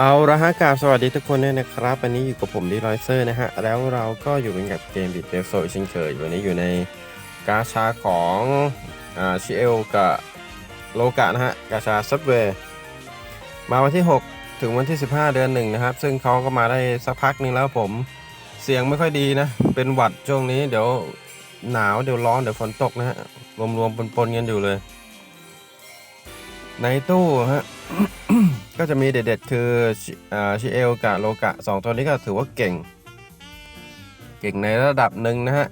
เอาละฮะกาบสวัสดีทุกคนด้วยนะครับ วันนี้อยู่กับผมดีรอยเซอร์นะฮะ แล้วเราก็อยู่กันกับเกมบิดเดโซเช่นเคย วันนี้อยู่ในกาชาของอ่าชิเอลกับโลกะนะฮะ กาชาซับเวย์มาวันที่ 6 ถึงวันที่ 15 เดือนหนึ่งนะครับ ซึ่งเขาก็มาได้สักพักหนึงแล้วผมเสียงไม่ค่อยดีนะ เป็นหวัดช่วงนี้เดี๋ยวหนาวเดี๋ยวร้อนเดี๋ยวฝนตกนะฮะ รวมๆปนๆกันอยู่เลย ในตู้ฮะ ก็จะมีเด็ดๆ คือชิอ่าชิเอลกับโลกะสองตัวนี้ก็ถือว่าเก่ง เก่งในระดับหนึ่งนะฮะ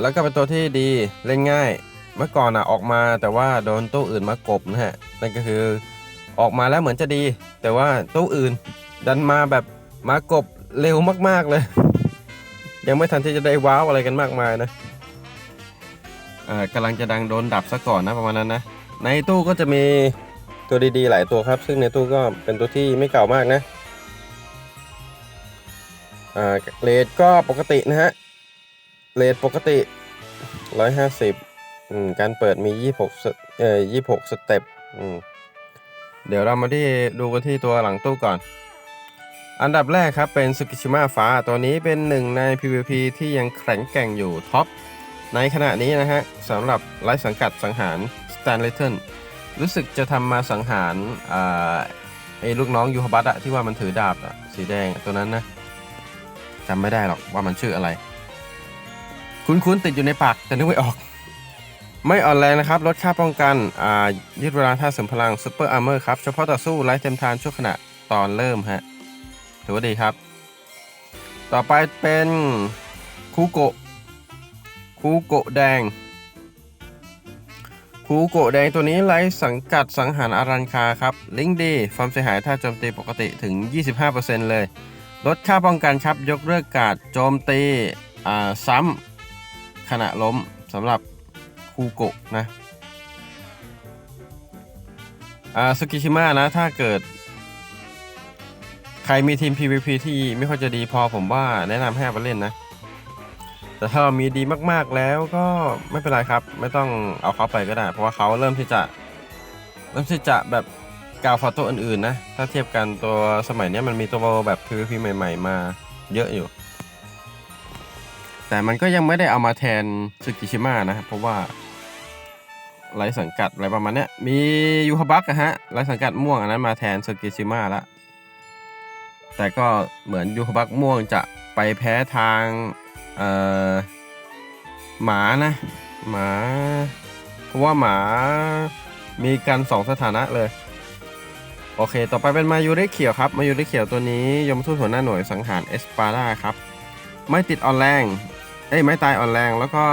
แล้วก็เป็นตัวที่ดีเล่นง่าย เมื่อก่อนอะออกมาแต่ว่าโดนตู้อื่นมากบนะฮะ นั่นก็คือออกมาแล้วเหมือนจะดี แต่ว่าตู้อื่นดันมาแบบมากบเร็วมากๆเลย ยังไม่ทันที่จะได้ว้าวอะไรกันมากมายนะอ่อกำลังจะดังโดนดับซะก่อนนะประมาณนั้นนะ ในตู้ก็จะมีตัวดีๆ หลายตัวครับ ซึ่งในตู้ก็เป็นตัวที่ไม่เก่ามากนะอ่าเลทก็ปกตินะฮะเลทปกติ 150อืมการเปิดมี 26สเอ่อ26 สเต็ปอืมเดี๋ยวเรามาที่ดูกันที่ตัวหลังตู้ก่อน อันดับแรกครับเป็นสกิชิมะฟ้าตัวนี้เป็นหนึ่งใน PVP ที่ยังแข็งแกร่งอยู่ท็อปในขณะนี้นะฮะสำหรับไร้สังกัดสังหาร Stan l e t t o n รู้สึกจะทำมาสังหารไอ้ลูกน้องยูฮบัตอะที่ว่ามันถือดาบอะสีแดงตัวนั้นนะจำไม่ได้หรอกว่ามันชื่ออะไร คุ้นๆติดอยู่ในปากแต่นึกไม่ออก ไม่อ่อนแรงนะครับลดค่าป้องกันยืดเวลาท่าเสริมพลังซูเปอร์อาร์เมอร์ครับเฉพาะต่อสู้ไร้เต็มทานชั่วขณะตอนเริ่มฮะถือว่าดีครับ ต่อไปเป็นคูโกะคูโกะแดง คูโกะแดงตัวนี้ไร้สังกัดสังหารอารันคาครับ ลิงดีความเสียหายถ้าโจมตีปกติถึง 25%เลย ลดค่าป้องกันครับยกเลิกการดโจมตีอ่าซ้ำขณะล้มสำหรับคูโกะนะอ่าสกิชิมะนะถ้าเกิด ใครมีทีม PVP ที่ไม่ค่อยจะดีพอผมว่าแนะนำให้เอาไปเล่นนะ แต่ถ้าเรามีดีมากๆแล้วก็ไม่เป็นไรครับ ไม่ต้องเอาเขาไปก็ได้ เพราะว่าเขาเริ่มที่จะเริ่มที่จะแบบกาวฟอตัวอื่นๆนะ ถ้าเทียบกันตัวสมัยนี้มันมีตัวแบบ PVP ใหม่ ๆ มาเยอะอยู่ แต่มันก็ยังไม่ได้เอามาแทนซึกิชิมะนะเพราะว่าไรสังกัดอะไรประมาณเนี้ยมียูฮาบักอะฮะไรสังกัดม่วงอันนั้นมาแทนซึกิชิมะละแต่ก็เหมือนยูฮาบักม่วงจะไปแพ้ทาง เอ่อหมานะ หมา เพราะว่าหมามีกันสองสถานะเลย โอเค ต่อไปเป็นมายูริเขียวครับ มายูริเขียวตัวนี้ยมทูตหัวหน้าหน่วยสังหารเอสปาดาครับ ไม่ติดออนแรง เอ้ย ไม่ตายออนแรง แล้วก็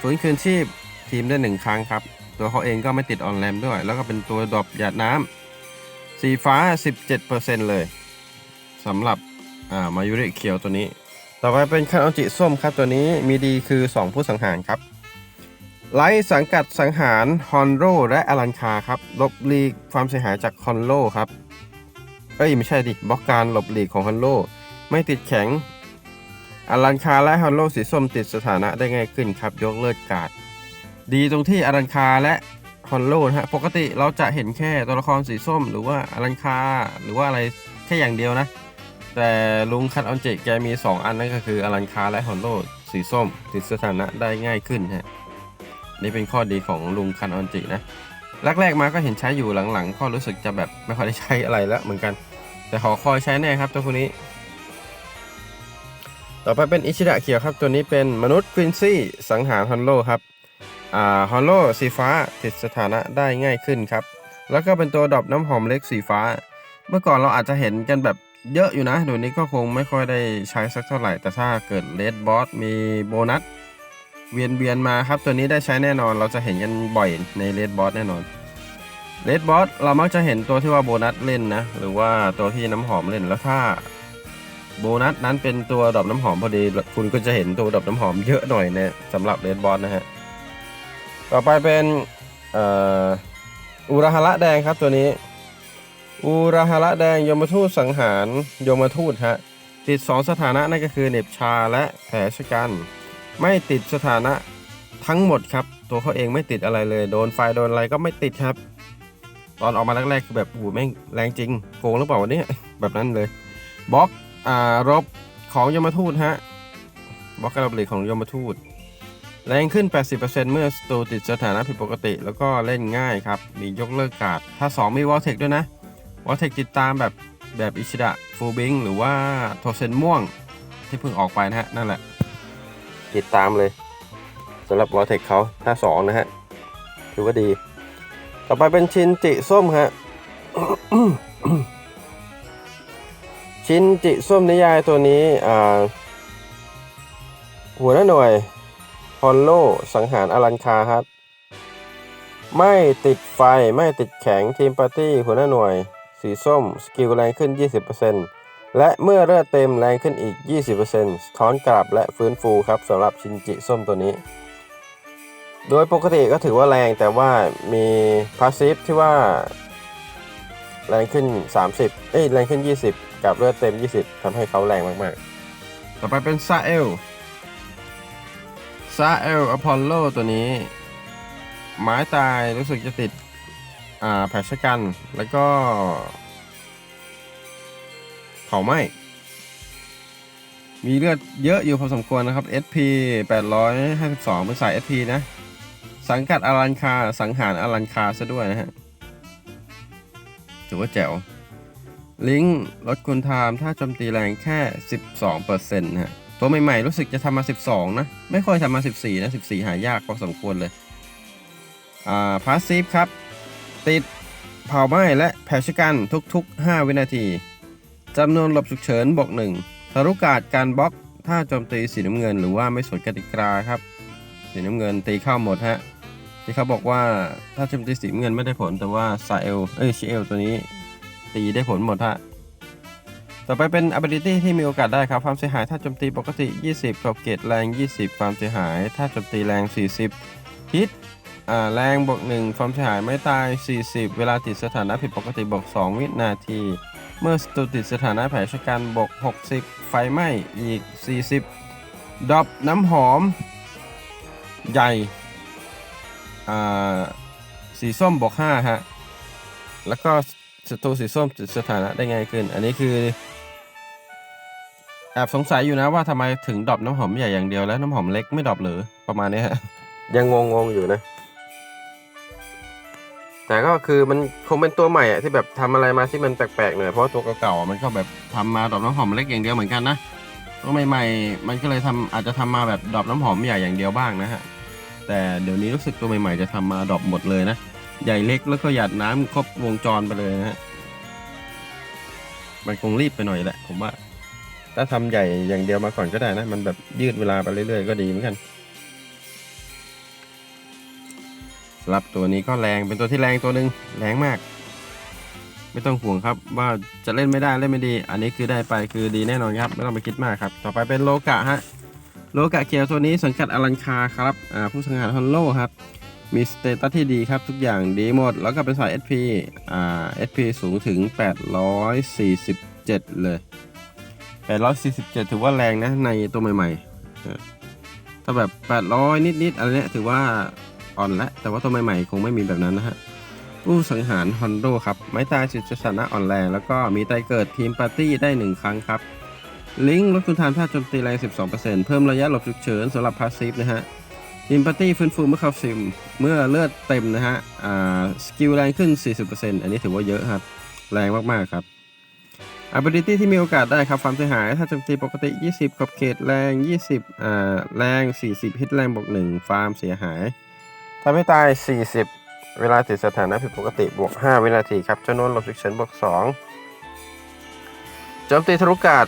ฟื้นคืนชีพทีมได้หนึ่งครั้งครับ ตัวเขาเองก็ไม่ติดออนแรมด้วย แล้วก็เป็นตัวดรอปหยาดน้ำสีฟ้า 17%เลยสำหรับมายูริเขียวตัวนี้ ต่อไปเป็นคาโนจิส้มครับตัวนี้มีดีคือ 2 ผู้สังหารครับไลท์สังกัดสังหารฮอนโรและอลันคาครับหลบหลีกความเสียหายจากฮอนโรครับเอ้ยไม่ใช่ดิบล็อกการหลบหลีกของฮอนโรไม่ติดแข็งอลันคาและฮอนโรสีส้มติดสถานะได้ง่ายขึ้นครับยกเลิกการ์ดดีตรงที่อลันคาและฮอนโรนะฮะปกติเราจะเห็นแค่ตัวละครสีส้ม หรือว่าอลันคาหรือว่าอะไรแค่อย่างเดียวนะ แต่ลุงคันออนเจแกมี 2 อันนั่นก็คืออลันคาและฮอนโลสีส้ม ติดสถานะได้ง่ายขึ้นฮะนี่เป็นข้อดีของลุงคันออนจินะแรกๆมาก็เห็นใช้อยู่หลังๆก็รู้สึกจะแบบไม่ค่อยได้ใช้อะไรแล้วเหมือนกัน แต่ขอคอยใช้แน่ครับตัวพวกนี้ ต่อไปเป็นอิชิดะเขียวครับตัวนี้เป็นมนุษย์ควินซี่สังหารฮอนโลครับอ่าฮอนโลสีฟ้าติดสถานะได้ง่ายขึ้นครับ แล้วก็เป็นตัวดรอปน้ำหอมเล็กสีฟ้า เมื่อก่อนเราอาจจะเห็นกันแบบ เยอะอยู่นะเดี๋ยวนี้ก็คงไม่ค่อยได้ใช้สักเท่าไหร่ แต่ถ้าเกิดเลดบอสมีโบนัสเวียนเวียนมาครับ ตัวนี้ได้ใช้แน่นอนเราจะเห็นกันบ่อยในเลดบอสแน่นอนเลดบอสเรามักจะเห็นตัวที่ว่าโบนัสเล่นนะ หรือว่าตัวที่น้ำหอมเล่นแล้วถ้าโบนัสนั้นเป็นตัวดอกน้ำหอมพอดี คุณก็จะเห็นตัวดอกน้ำหอมเยอะหน่อยเนี่ยสำหรับเลดบอสนะฮะต่อไปเป็นอ,อ,อุราฮาระแดงครับตัวนี้ อูราฮาระแดงยมทูตสังหารยมทูตฮะติด 2 สถานะนั่นก็คือเหน็บชาและแผลชะกัน ไม่ติดสถานะทั้งหมดครับ ตัวเขาเองไม่ติดอะไรเลย โดนไฟโดนอะไรก็ไม่ติดครับ ตอนออกมาแรกๆคือแบบโอ้แม่งแรงจริงโกงหรือเปล่าวะเนี่ยแบบนั้นเลยบล็อกอ่ารบของยมทูตฮะบล็อกการบริของยมทูตแรงขึ้น 80%เมื่อสตูติดสถานะผิดปกติ แล้วก็เล่นง่ายครับ มียกเลิกการ์ดถ้า 2 มีวอลเทคด้วยนะ วอเทคติดตามแบบแบบอิชิดะฟูบิงหรือว่าโทเซนม่วงที่เพิ่งออกไปนะฮะ นั่นแหละ ติดตามเลยสำหรับวอเทคเขาถ้า2นะฮะถือว่าดี ต่อไปเป็นชินจิส้มฮะชินจิส้มนิยายตัวนี้อ่าหัวหน้าหน่วยฮอลโลสังหารอลันคาครับ ไม่ติดไฟไม่ติดแข็งทีมปาร์ตี้หัวหน้าหน่วย สีส้ม สกิลแรงขึ้น 20%และเมื่อเลือดเต็มแรงขึ้นอีก 20%ถอนกลับและฟื้นฟูครับสำหรับชินจิส้มตัวนี้ โดยปกติก็ถือว่าแรงแต่ว่ามีพาสซีฟที่ว่า แรงขึ้น 30 เอ้ยแรงขึ้น 20 กับเลือดเต็ม 20ทำให้เขาแรงมากๆ ต่อไปเป็นซาเอลซาเอลอพอลโลตัวนี้ ไม้ตายรู้สึกจะติด อ่าแผลชะกัน แล้วก็เผาไหม้มีเลือดเยอะอยู่พอสมควรนะครับ SP 852 เป็นสาย SP นะ สังกัดอารันคา สังหารอารันคาซะด้วยนะฮะ ถือว่าแจ๋ว ลิงก์ลดคุณไทม์ถ้าโจมตีแรงแค่ 12%นะฮะ ตัวใหม่ๆ รู้สึกจะทำมา 12 นะ ไม่ค่อยทำมา 14 นะ 14 หายากพอสมควรเลย อ่าพาสซีฟครับ ติดเผาไหม้และแผชกันทุกๆ 5 วินาทีจำนวนหลบฉุกเฉินบวก1ทารุกาดการบล็อก ถ้าโจมตีสีน้ำเงิน หรือว่าไม่สนกติกาครับ สีน้ำเงินตีเข้าหมดฮะที่เขาบอกว่าถ้าโจมตีสีน้ำเงินไม่ได้ผลแต่ว่าซาเอลเอ้ยชิเอลตัวนี้ ตีได้ผลหมดฮะต่อไปเป็น ability ที่มีโอกาสได้ครับ ความเสียหายถ้าโจมตีปกติ 20ขอบเกตแรง 20 ความเสียหาย ถ้าโจมตีแรง 40ฮิต แรงบวก1ความเสียหายไม่ตาย 40 เวลาติดสถานะผิดปกติบวก2 วินาที เมื่อสตูติดสถานะแผลชะกันบวก60 ไฟไหม้อีก 40ดรอปน้ำหอม ใหญ่สีส้มบวก5ฮะ แล้วก็ศัตรูสีส้มติดสถานะได้ง่ายขึ้น อันนี้คือแอบสงสัยอยู่นะว่าทำไมถึงดรอปน้ำหอมใหญ่อย่างเดียวแล้วน้ำหอมเล็กไม่ดรอปหรือประมาณนี้ฮะ ยังงงงๆอยู่นะ แต่ก็คือมันคงเป็นตัวใหม่อะที่แบบทำอะไรมาที่มันแปลกๆหน่อยเพราะตัวเก่าๆมันก็แบบทำมาดรอปน้ำหอมเล็กอย่างเดียวเหมือนกันนะตัวใหม่ๆมันก็เลยทำอาจจะทำมาแบบดรอปน้ำหอมใหญ่อย่างเดียวบ้างนะฮะแต่เดี๋ยวนี้รู้สึกตัวใหม่ๆจะทำมาดรอปหมดเลยนะใหญ่เล็กแล้วก็หยาดน้ำครบวงจรไปเลยนะฮะมันคงรีบไปหน่อยแหละผมว่า ถ้าทำใหญ่อย่างเดียวมาก่อนก็ได้นะ มันแบบยืดเวลาไปเรื่อยๆก็ดีเหมือนกัน สำหรับตัวนี้ก็แรงเป็นตัวที่แรงตัวหนึ่งแรงมาก ไม่ต้องห่วงครับว่าจะเล่นไม่ได้เล่นไม่ดี อันนี้คือได้ไปคือดีแน่นอนครับ ไม่ต้องไปคิดมากครับ ต่อไปเป็นโลกะฮะโลกะเกียวตัวนี้สังกัดอลันคาครับผู้สังหารฮอนโลครับมีสเตตัสที่ดีครับ ทุกอย่างดีหมด แล้วก็เป็นสาย SP อ่า SP สูงถึง 847 เลย 847 ถือว่าแรงนะในตัวใหม่ๆถ้าแบบ 800 นิดๆอะไรเนี้ยถือว่า อ่อนแล้วแต่ว่าตัวใหม่ๆคงไม่มีแบบนั้นนะฮะผู้สังหารฮอนโดครับ ไม้ตายสิทธิสถานะอ่อนแรงแล้วก็มีไตเกิดทีมปาร์ตี้ได้ 1 ครั้งครับ ลิงก์ลดคุณทานถ้าโจมตีแรง 12%เพิ่มระยะหลบฉุกเฉินสำหรับพาสซีฟนะฮะทีมปาร์ตี้ฟื้นฟูเมื่อเข้าซิม เมื่อเลือดเต็มนะฮะอ่าสกิลแรงขึ้น 40%อันนี้ถือว่าเยอะครับ แรงมากๆครับ ability ที่มีโอกาสได้ครับความเสียหาย ถ้าโจมตีปกติ 20ขอบเขตแรง 20อ่าแรง 40ฮิตแรงบวก1ฟาร์มเสียหาย ทำให้ตาย 40 เวลาติดสถานะผิดปกติบวก 5 วินาทีครับจำนวนลบฉุกเฉินบวก2โจมตีทะลุกาด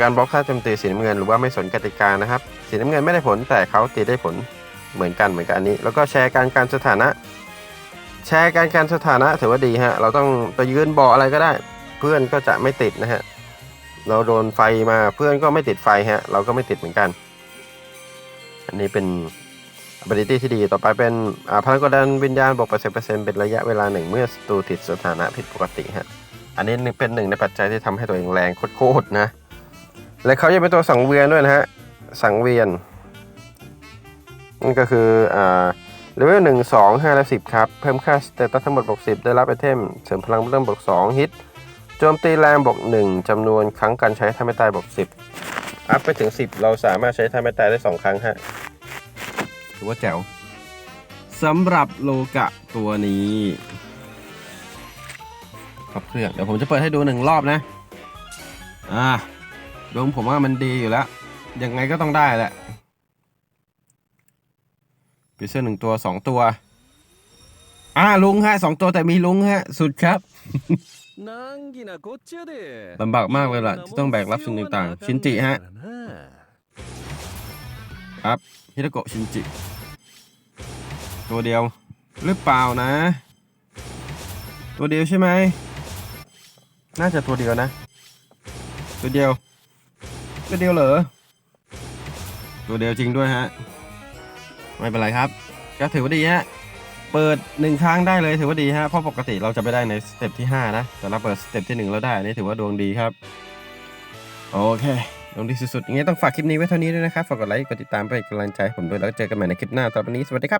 การบล็อกค่าโจมตีสีน้ำเงินหรือว่าไม่สนกติกานะครับ สีน้ำเงินไม่ได้ผลแต่เขาตีได้ผลเหมือนกันเหมือนกันอันนี้ แล้วก็แชร์การการสถานะ แชร์การการสถานะถือว่าดีฮะเราต้องไปยืนบ่ออะไรก็ได้ เพื่อนก็จะไม่ติดนะฮะเราโดนไฟมาเพื่อนก็ไม่ติดไฟฮะเราก็ไม่ติดเหมือนกัน อันนี้เป็น ability ที่ดีต่อไปเป็นพลังกดดันวิญญาณบวก80%เป็นระยะเวลาหนึ่งเมื่อศัตรูติดสถานะผิดปกติฮะอันนี้เป็นหนึ่งในปัจจัยที่ทำให้ตัวเองแรงโคตรๆนะ และเขายังเป็นตัวสังเวียนด้วยนะฮะ สังเวียนนั่นก็คืออ่าเลเวลหนึ่งสองห้าและสิบครับ เพิ่มค่าสเตตัสทั้งหมดบวกสิบได้รับไอเทม เสริมพลังเริ่มบวกสองฮิตโจมตีแรงบวกหนึ่งจำนวนครั้งการใช้ท่าไม่ตายบวกสิบอัพไปถึงสิบเราสามารถใช้ท่าไม่ตายได้สองครั้งฮะ ถือว่าแจ๋วสำหรับโลกะตัวนี้ขับเครื่องเดี๋ยวผมจะเปิดให้ดูหนึ่งรอบนะ อ่าดวงผมว่ามันดีอยู่แล้ว ยังไงก็ต้องได้แหละพิเศษหนึ่งตัวสองตัว อ่าลุงฮะสองตัวแต่มีลุงฮะ สุดครับลำบากมากเลยล่ะ ที่ต้องแบกรับสิ่งต่างๆ ชินจิฮะ ครับฮิโตโกะชินจิ ตัวเดียวหรือเปล่านะ ตัวเดียวใช่ไหม น่าจะตัวเดียวนะ ตัวเดียว ตัวเดียวเหรอ ตัวเดียวจริงด้วยฮะ ไม่เป็นไรครับ ก็ถือว่าดีฮะ เปิดหนึ่งครั้งได้เลยถือว่าดีฮะ เพราะปกติเราจะไม่ได้ในสเต็ปที่ 5 นะ แต่เราเปิดสเต็ปที่ 1 แล้วได้อันนี่ถือว่าดวงดีครับ โอเค ลงดีสุดๆอย่างงี้ต้องฝากคลิปนี้ไว้เท่านี้ด้วยนะครับ ฝากกดไลค์ กดติดตามไปนกำลังใจให้ผมด้วย แล้วเจอกันใหม่ในคลิปหน้าตอนนี้ สวัสดีครับ